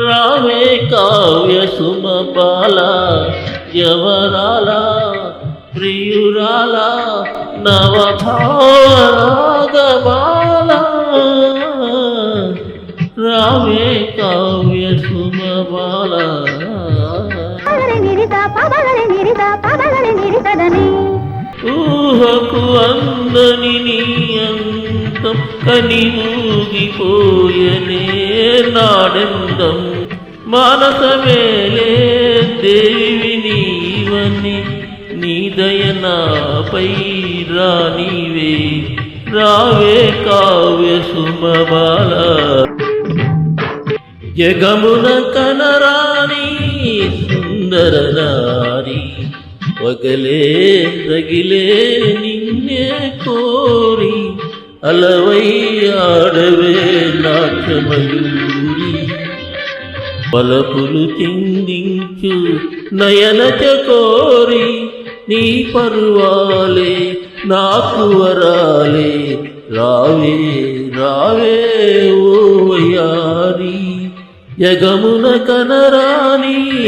రావే కావ్య సుమ బాల ఎవరాల ప్రియురాల నవ భావరాగమాల రావే కావ్య సుమ బాల పగలే నిరిత పగలే నిరిత నిరితదని. ఊహకు అందని నీ అంతం కని ఊగిపోయనే నాడెందం. మానసమేలే దేవి నీవని నీ దయనాపై రానివే. రావే కావ్య సుమబాల జగమున కనరా సుందర నారి వగలే రగిలే నిన్నే కోరి అలవై ఆడవే నాట్యమయూరి. పలపులు తిందించు నయనచ కోరి నీ పరువాలే నాకు వరాలే. రావే రావే ఓ వయ్యారి యగమున కనరాని